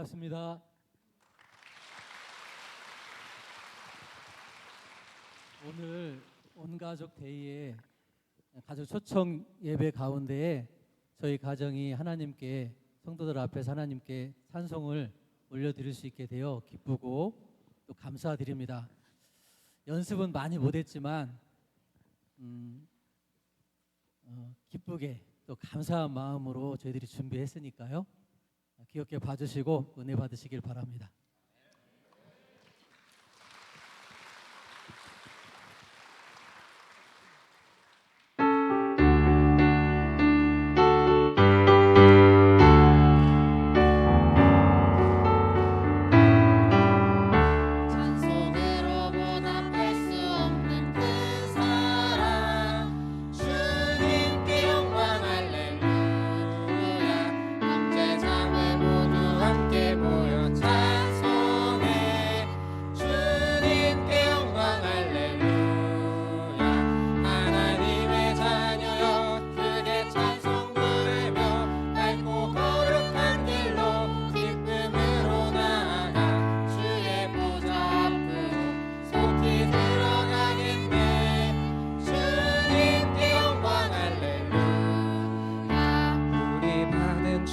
반갑습니다. 오늘 온 가족 데이에 가족 초청 예배 가운데에 저희 가정이 하나님께 성도들 앞에서 하나님께 찬송을 올려드릴 수 있게 되어 기쁘고 또 감사드립니다. 연습은 많이 못했지만 음, 어, 기쁘게 또 감사한 마음으로 저희들이 준비했으니까요. 기억해 봐주시고 은혜 받으시길 바랍니다.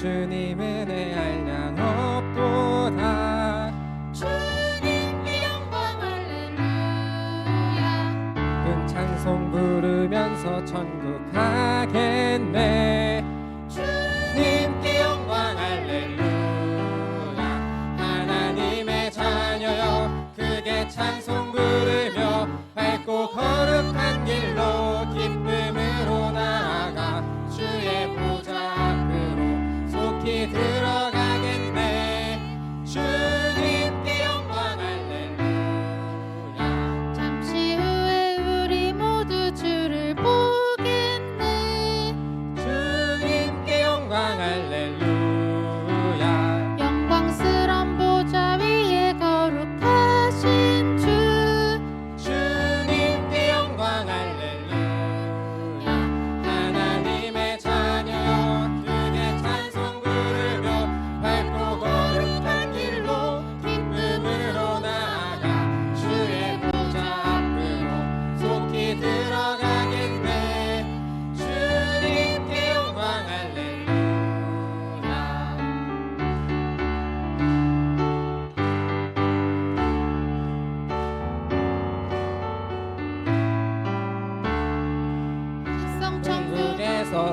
주님의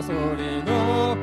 それの